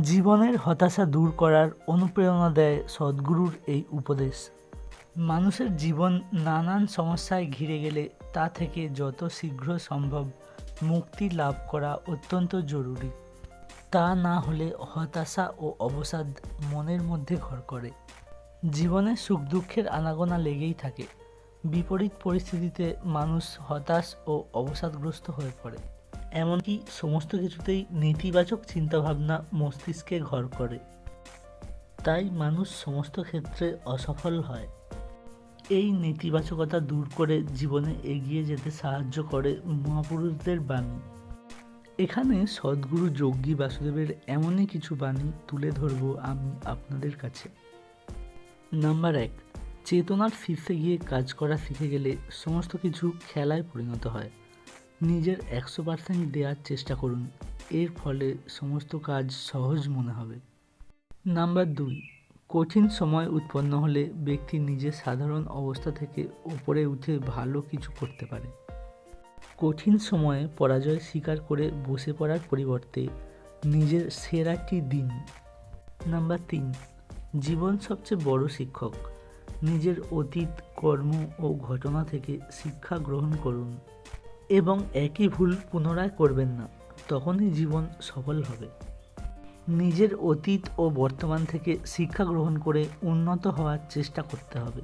জীবনের হতাশা দূর করার অনুপ্রেরণা দেয় সদ্গুরুর এই উপদেশ। মানুষের জীবন নানান সমস্যায় ঘিরে গেলে তা থেকে যত শীঘ্র সম্ভব মুক্তি লাভ করা অত্যন্ত জরুরি। তা না হলে হতাশা ও অবসাদ মনের মধ্যে ঘর করে। জীবনে সুখ দুঃখের আনাগোনা লেগেই থাকে। বিপরীত পরিস্থিতিতে মানুষ হতাশ ও অবসাদগ্রস্ত হয়ে পড়ে। এমনকি সমস্ত কিছুতেই নেতিবাচক চিন্তাভাবনা মস্তিষ্কে ঘর করে। তাই মানুষ সমস্ত ক্ষেত্রে অসফল হয়। এই নেতিবাচকতা দূর করে জীবনে এগিয়ে যেতে সাহায্য করে মহাপুরুষদের বাণী। এখানে সদ্গুরু যোগী বাসুদেবের এমনই কিছু বাণী তুলে ধরবো আমি আপনাদের কাছে। নাম্বার এক, চেতনার শীর্ষে গিয়ে কাজ করা শিখে গেলে সমস্ত কিছু খেলায় পরিণত হয়। নিজের একশো পার্সেন্ট দেওয়ার চেষ্টা করুন। এর ফলে সমস্ত কাজ সহজ মনে হবে। নাম্বার দুই, কঠিন সময় উৎপন্ন হলে ব্যক্তি নিজের সাধারণ অবস্থা থেকে ওপরে উঠে ভালো কিছু করতে পারে। কঠিন সময়ে পরাজয় স্বীকার করে বসে পড়ার পরিবর্তে নিজের সেরাটি দিন। নাম্বার তিন, জীবন সবচেয়ে বড় শিক্ষক। নিজের অতীত, কর্ম ও ঘটনা থেকে শিক্ষা গ্রহণ করুন। এবং একই ভুল পুনরায় করবেন না, তখনই জীবন সফল হবে। নিজের অতীত ও বর্তমান থেকে শিক্ষা গ্রহণ করে উন্নত হওয়ার চেষ্টা করতে হবে।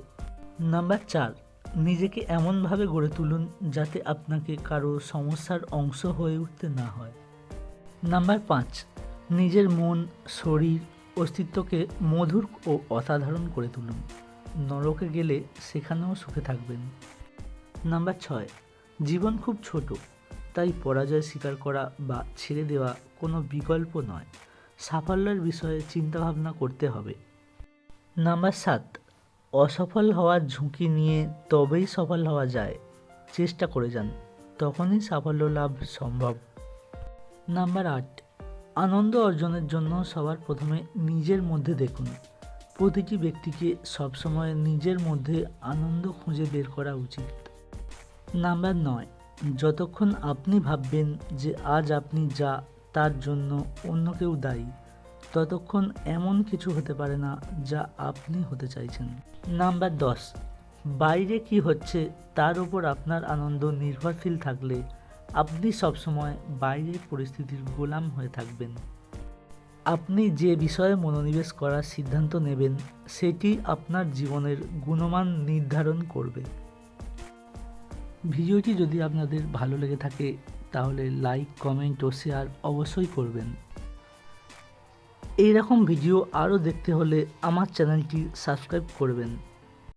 নাম্বার চার, নিজেকে এমনভাবে গড়ে তুলুন যাতে আপনাকে কারও সমস্যার অংশ হয়ে উঠতে না হয়। নাম্বার পাঁচ, নিজের মন, শরীর, অস্তিত্বকে মধুর ও অসাধারণ করে তুলুন। নরকে গেলে সেখানেও সুখে থাকবেন। নাম্বার ছয় জীবন খুব ছোট, তাই পরাজয় স্বীকার করা বা ছেড়ে দেওয়া কোনো বিকল্প নয়। সাফল্যের বিষয়ে চিন্তাভাবনা করতে হবে। নাম্বার সাত, অসফল হওয়ার ঝুঁকি নিয়ে তবেই সফল হওয়া যায়। চেষ্টা করে যান, তখনই সাফল্য লাভ সম্ভব। নাম্বার আট, আনন্দ অর্জনের জন্য সবার প্রথমে নিজের মধ্যে দেখুন। প্রতিটি ব্যক্তিকে সবসময় নিজের মধ্যে আনন্দ খুঁজে বের করা উচিত। নাম্বার নয়। যতক্ষণ আপনি ভাববেন যে আজ আপনি যা, তার জন্য অন্য কেউ দায়ী, ততক্ষণ এমন কিছু হতে পারে না যা আপনি হতে চাইছেন। নাম্বার দশ, বাইরে কি হচ্ছে তার উপর আপনার আনন্দ নির্ভরশীল থাকলে আপনি সবসময় বাইরের পরিস্থিতির গোলাম হয়ে থাকবেন। আপনি যে বিষয়ে মনোনিবেশ করার সিদ্ধান্ত নেবেন, সেটি আপনার জীবনের গুণমান নির্ধারণ করবে। ভিডিওটি যদি আপনাদের ভালো লেগে থাকে, তাহলে লাইক কমেন্ট ও শেয়ার অবশ্যই করবেন। এই রকম ভিডিও আরও দেখতে হলে আমার চ্যানেলটি সাবস্ক্রাইব করবেন।